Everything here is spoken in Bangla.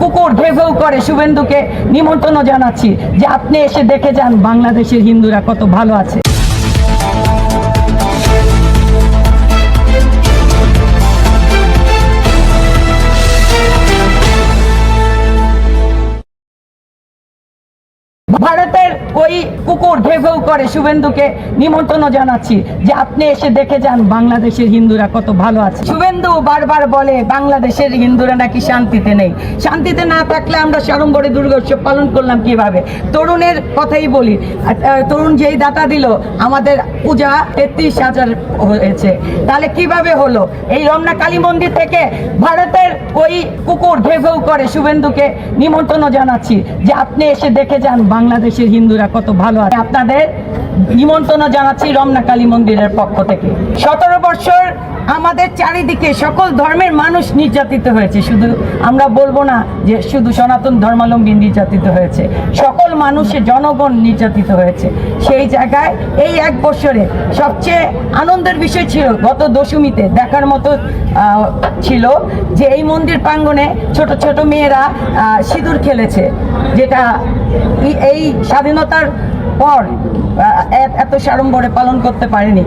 কুকুর ঘেঘেউ করে শুভেন্দুকে নিমন্ত্রণ জানাচ্ছি যে আপনি এসে দেখে যান বাংলাদেশের হিন্দুরা কত ভালো আছে। ভারতের ওই কুকুর ঘেঘেউ করে শুভেন্দুকে নিমন্ত্রণ জানাচ্ছি যে আপনি এসে দেখে যান বাংলাদেশের হিন্দুরা কত ভালো আছে। শুভেন্দু বারবার বলে, বাংলাদেশের হিন্দুরা নাকি শান্তিতে নেই। শান্তিতে না থাকলে আমরা সাড়ম্বরে দুর্গোৎসব পালন করলাম কীভাবে? তরুণের কথাই বলি। তরুণ যেই দাতা দিল, আমাদের পূজা তেত্রিশ হাজার হয়েছে। তাহলে কীভাবে হলো? এই রমনা কালী মন্দির থেকে ভারতের ওই কুকুর ঘেঘেউ করে শুভেন্দুকে নিমন্ত্রণ জানাচ্ছি যে আপনি এসে দেখে যান বাংলাদেশের হিন্দুরা কত ভালো আছে। আপনাদের নিমন্ত্রণ জানাচ্ছি রমনা কালী মন্দিরের পক্ষ থেকে। সতেরো বছর আমাদের চারিদিকে সকল ধর্মের মানুষ নির্যাতিত হয়েছে। শুধু আমরা বলব না যে শুধু সনাতন ধর্মাবলম্বী নির্যাতিত হয়েছে, সকল মানুষের জনগণ নির্যাতিত হয়েছে। সেই জায়গায় এই এক বছরে সবচেয়ে আনন্দের বিষয় ছিল গত দশমীতে দেখার মতো ছিল যে এই মন্দির প্রাঙ্গণে ছোট ছোট মেয়েরা সিঁদুর খেলেছে, যেটা এই- স্বাধীনতার পর এত সাড়ম্বরে পালন করতে পারেনি।